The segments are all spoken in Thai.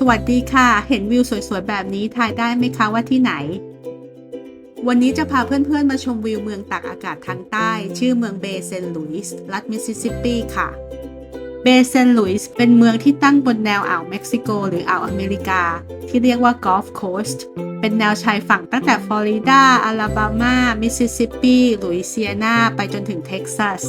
สวัสดีค่ะ เห็นวิวสวยๆ แบบนี้ทายได้ไหมคะว่าที่ไหน วันนี้จะพาเพื่อนๆ มาชมวิวเมืองตากอากาศทางใต้ ชื่อเมืองเบเซนต์หลุยส์รัฐมิสซิสซิปปีค่ะ เบเซนต์หลุยส์เป็นเมืองที่ตั้งบนแนวอ่าวเม็กซิโก หรืออ่าวอเมริกา ที่เรียกว่ากอล์ฟโคสต์เป็นแนวชายฝั่งตั้งแต่ฟลอริดาอลาบามา มิสซิสซิปปีลุยเซียนา ไปจนถึงเท็กซัส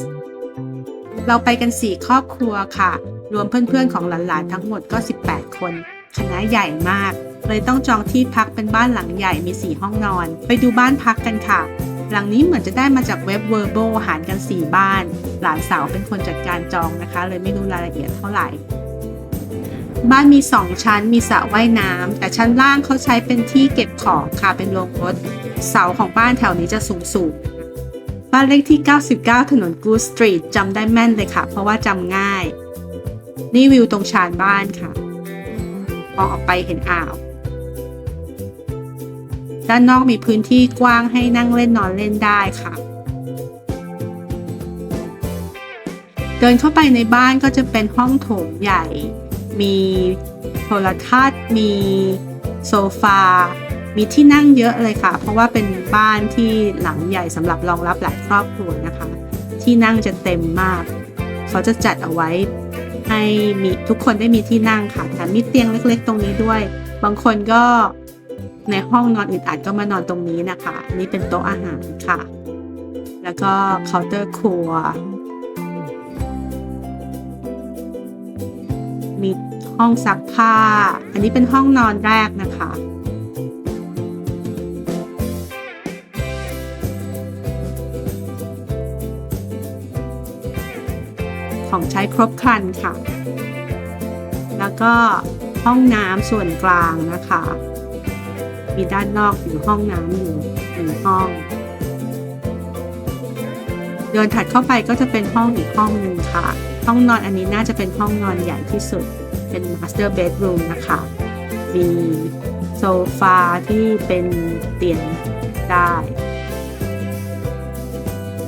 เราไปกัน 4 ครอบครัวค่ะ รวมเพื่อนๆของหลานๆทั้งหมดก็ 18 คน คณะใหญ่มาก เลยต้องจองที่พักเป็นบ้านหลังใหญ่มี4ห้องนอน ไปดูบ้านพักกันค่ะ หลังนี้เหมือนจะได้มาจากเว็บเวอร์โบหารกัน 4 บ้าน หลานสาวเป็นคนจัดการจองนะคะ เลยไม่รู้รายละเอียดเท่าไหร่ บ้านมี 2 ชั้นมีสระว่ายน้ำแต่ชั้นล่างเขาใช้เป็นที่เก็บของค่ะเป็นโรงรถ เสาของบ้านแถวนี้จะสูงสูงบ้านเลขที่ 99 ถนนกูสตรีทจำได้แม่นเลยค่ะ เพราะว่าจำง่าย นี่วิวตรงชานบ้านค่ะ องออกไปเห็นอ่าว ด้านนอกมีพื้นที่กว้างให้นั่งเล่นนอนเล่นได้ค่ะ เดินเข้าไปในบ้านก็จะเป็นห้องโถงใหญ่ มีโทรทัศน์ มีโซฟา มีที่นั่งเยอะเลยค่ะ เพราะว่าเป็นบ้านที่หลังใหญ่สำหรับรองรับหลายครอบครัวนะคะ ที่นั่งจะเต็มมาก เขาจะจัดเอาไว้ ให้มีทุกคนได้มีที่นั่งค่ะแถมมีเตียงเล็ก ๆ ตรงนี้ด้วย บางคนก็ในห้องนอนอึดอัดก็มานอนตรงนี้นะคะ นี่เป็นโต๊ะอาหารค่ะ แล้วก็เคาน์เตอร์ครัว มีห้องซักผ้า อันนี้เป็นห้องนอนแรกนะคะ ของใช้ครบครันค่ะ แล้วก็ห้องน้ำส่วนกลางนะคะ มีด้านนอกอยู่ห้องน้ำอยู่หนึ่งห้อง เดินถัดเข้าไปก็จะเป็นห้องอีกห้องหนึ่งค่ะ ห้องนอนอันนี้น่าจะเป็นห้องนอนใหญ่ที่สุด เป็น master bedroom นะคะ มีโซฟาที่เป็นเตียงได้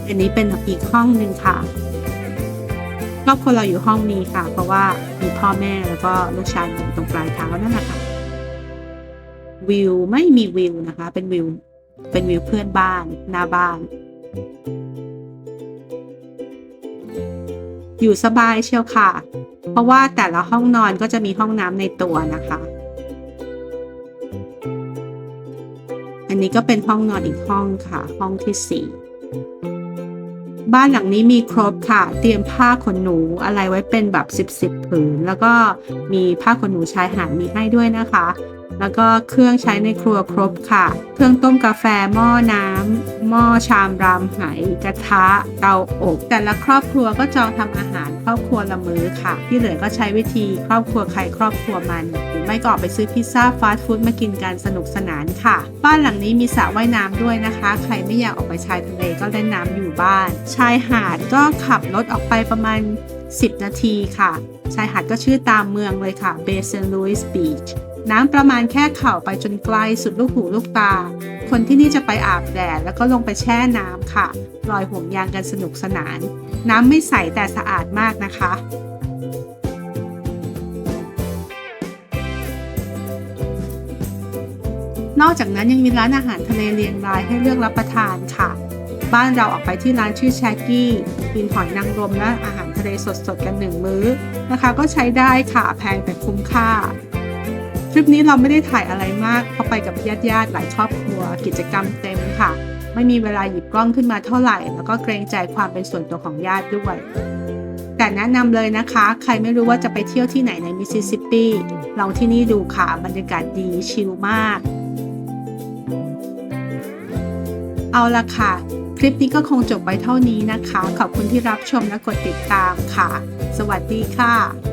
อันนี้เป็นอีกห้องหนึ่งค่ะ อบครัวเราอยู่ห้องนี้ค่ะ เพราะว่ามีพ่อแม่แล้วก็ลูกชายอยู่ตรงปลายเท้านั่นแหละค่ะวิวไม่มีวิวนะคะ เป็นวิวเป็นวิวเพื่อนบ้านหน้าบ้าน อยู่สบายเชียวค่ะ เพราะว่าแต่ละห้องนอนก็จะมีห้องน้ำในตัวนะคะ อันนี้ก็เป็นห้องนอนอีกห้องค่ะ ห้องที่สี่ บ้านหลังนี้มีครบค่ะ เตรียมผ้าขนหนูอะไรไว้เป็นแบบสิบสิบผืน แล้วก็มีผ้าขนหนูชายหาดมีให้ด้วยนะคะ แล้วก็เครื่องใช้ในครัวครบค่ะ เครื่องต้มกาแฟหม้อน้ำหม้อชามรามไหกระทะเตาอบ แต่ละครอบครัวก็จองทำอาหารครอบครัวละมื้อค่ะ ที่เหลือก็ใช้วิธีครอบครัวใครครอบครัวมัน หรือไม่ก็ออกไปซื้อพิซซ่าฟาสต์ฟู้ดมากินกันสนุกสนานค่ะ บ้านหลังนี้มีสระว่ายน้ำด้วยนะคะ ใครไม่อยากออกไปชายทะเลก็เล่นน้ำอยู่บ้าน ชายหาดก็ขับรถออกไปประมาณ 10 นาทีค่ะ ชายหาดก็ชื่อตามเมืองเลยค่ะ b a s n Louis Beach น้ำประมาณแค่เข่าไปจนไกลสุดลูกหูลูกตา คนที่นี่จะไปอาบแดดแล้วก็ลงไปแช่น้ำค่ะ ลอยห่วงยางกันสนุกสนาน น้ำไม่ใสแต่สะอาดมากนะคะ นอกจากนั้นยังมีร้านอาหารทะเลเรียงรายให้เลือกรับประทานค่ะ บ้านเราออกไปที่ร้านชื่อแชกกี้กินหอยนางรมและอาหารทะเลสดๆกันหนึ่งมื้อนะคะ ก็ใช้ได้ค่ะแพงแต่คุ้มค่า ทริปนี้เราไม่ได้ถ่ายอะไรมากเพราะไปกับญาติๆหลายครอบครัว กิจกรรมเต็มค่ะ ไม่มีเวลาหยิบกล้องขึ้นมาเท่าไหร่ แล้วก็เกรงใจความเป็นส่วนตัวของญาติด้วย แต่แนะนำเลยนะคะ ใครไม่รู้ว่าจะไปเที่ยวที่ไหนในมิสซิสซิปปีลองที่นี่ดูค่ะบรรยากาศดีชิลมาก เอาละค่ะ คลิปนี้ก็คงจบไปเท่านี้นะคะ ขอบคุณที่รับชมและกดติดตามค่ะ สวัสดีค่ะ